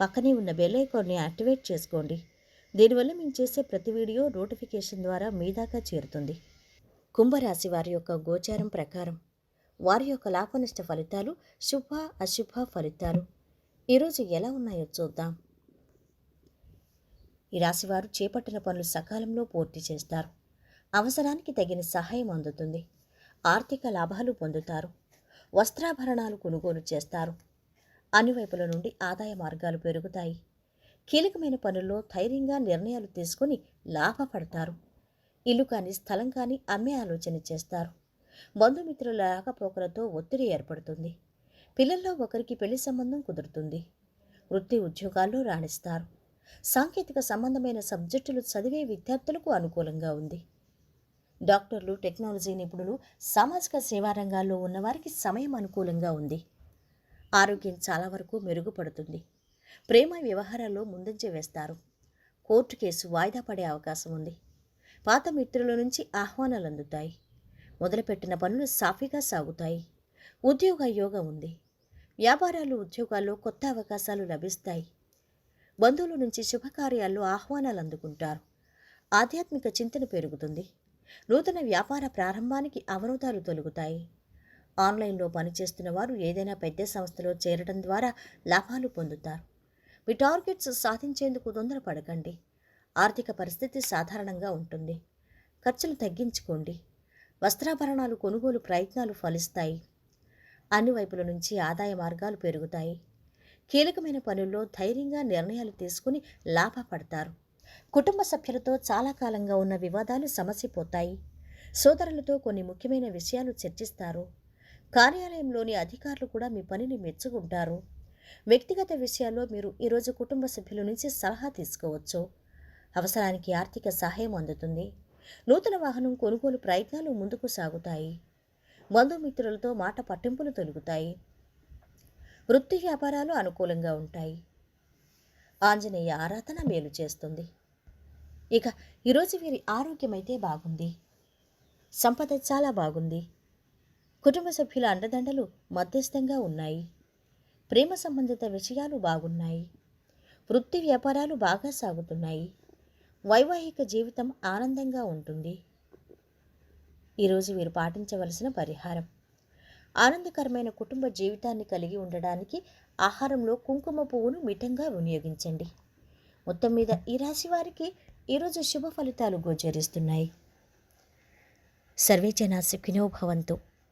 పక్కనే ఉన్న బెల్ ఐకాన్ని యాక్టివేట్ చేసుకోండి. దీనివల్ల మేము చేసే ప్రతి వీడియో నోటిఫికేషన్ ద్వారా మీ దాకా చేరుతుంది. కుంభరాశి వారి యొక్క గోచారం ప్రకారం వారి యొక్క లాభనిష్ట ఫలితాలు శుభ అశుభ ఫలితాలు. ఈరోజు ఎలా ఉన్నాయో చూద్దాం. ఈ రాశివారు చేపట్టిన పనులు సకాలంలో పూర్తి చేస్తారు. అవసరానికి తగిన సహాయం అందుతుంది. ఆర్థిక లాభాలు పొందుతారు. వస్త్రాభరణాలు కొనుగోలు చేస్తారు. అన్ని వైపుల నుండి ఆదాయ మార్గాలు పెరుగుతాయి. కీలకమైన పనుల్లో ధైర్యంగా నిర్ణయాలు తీసుకుని లాభపడతారు. ఇల్లు కానీ స్థలం కానీ అమ్మే ఆలోచన చేస్తారు. బంధుమిత్రుల రాకపోకలతో ఒత్తిడి ఏర్పడుతుంది. పిల్లల్లో ఒకరికి పెళ్ళి సంబంధం కుదురుతుంది. వృత్తి ఉద్యోగాల్లో రాణిస్తారు. సాంకేతిక సంబంధమైన సబ్జెక్టులు చదివే విద్యార్థులకు అనుకూలంగా ఉంది. డాక్టర్లు టెక్నాలజీ నిపుణులు సామాజిక సేవా రంగాల్లో ఉన్నవారికి సమయం అనుకూలంగా ఉంది. ఆరోగ్యం చాలా వరకు మెరుగుపడుతుంది. ప్రేమ వ్యవహారాల్లో ముందంజ వేస్తారు. కోర్టు కేసు వాయిదా పడే అవకాశం ఉంది. పాత మిత్రుల నుంచి ఆహ్వానాలు అందుతాయి. మొదలుపెట్టిన పనులు సాఫీగా సాగుతాయి. ఉద్యోగ యోగం ఉంది. వ్యాపారాలు ఉద్యోగాల్లో కొత్త అవకాశాలు లభిస్తాయి. బంధువుల నుంచి శుభకార్యాల్లో ఆహ్వానాలు అందుకుంటారు. ఆధ్యాత్మిక చింతన పెరుగుతుంది. నూతన వ్యాపార ప్రారంభానికి అవరోధాలు తొలుగుతాయి. ఆన్లైన్లో పనిచేస్తున్న వారు ఏదైనా పెద్ద సంస్థలో చేరడం ద్వారా లాభాలు పొందుతారు. మీ టార్గెట్స్ సాధించేందుకు తొందరపడకండి. ఆర్థిక పరిస్థితి సాధారణంగా ఉంటుంది. ఖర్చులు తగ్గించుకోండి. వస్త్రాభరణాలు కొనుగోలు ప్రయత్నాలు ఫలిస్తాయి. అన్ని వైపుల నుంచి ఆదాయ మార్గాలు పెరుగుతాయి. కీలకమైన పనుల్లో ధైర్యంగా నిర్ణయాలు తీసుకుని లాభపడతారు. కుటుంబ సభ్యులతో చాలా కాలంగా ఉన్న వివాదాలు సమసిపోతాయి. సోదరులతో కొన్ని ముఖ్యమైన విషయాలు చర్చిస్తారు. కార్యాలయంలోని అధికారులు కూడా మీ పనిని మెచ్చుకుంటారు. వ్యక్తిగత విషయాల్లో మీరు ఈరోజు కుటుంబ సభ్యుల నుంచి సలహా తీసుకోవచ్చు. అవసరానికి ఆర్థిక సహాయం అందుతుంది. నూతన వాహనం కొనుగోలు ప్రయత్నాలు ముందుకు సాగుతాయి. బంధుమిత్రులతో మాట పట్టింపులు తొలుగుతాయి. వృత్తి వ్యాపారాలు అనుకూలంగా ఉంటాయి. ఆంజనేయ ఆరాధన మేలు చేస్తుంది. ఇక ఈరోజు వీరి ఆరోగ్యం అయితే బాగుంది. సంపద చాలా బాగుంది. కుటుంబ సభ్యుల అండదండలు మధ్యస్థంగా ఉన్నాయి. ప్రేమ సంబంధిత విషయాలు బాగున్నాయి. వృత్తి వ్యాపారాలు బాగా సాగుతున్నాయి. వైవాహిక జీవితం ఆనందంగా ఉంటుంది. ఈరోజు వీరు పాటించవలసిన పరిహారం. ఆనందకరమైన కుటుంబ జీవితాన్ని కలిగి ఉండడానికి ఆహారంలో కుంకుమ పువ్వును మిఠంగా వినియోగించండి. మొత్తం మీద ఈ రాశి వారికి ఈరోజు శుభ ఫలితాలు గోచరిస్తున్నాయి. సర్వే జనా సుఖినో భవంతు.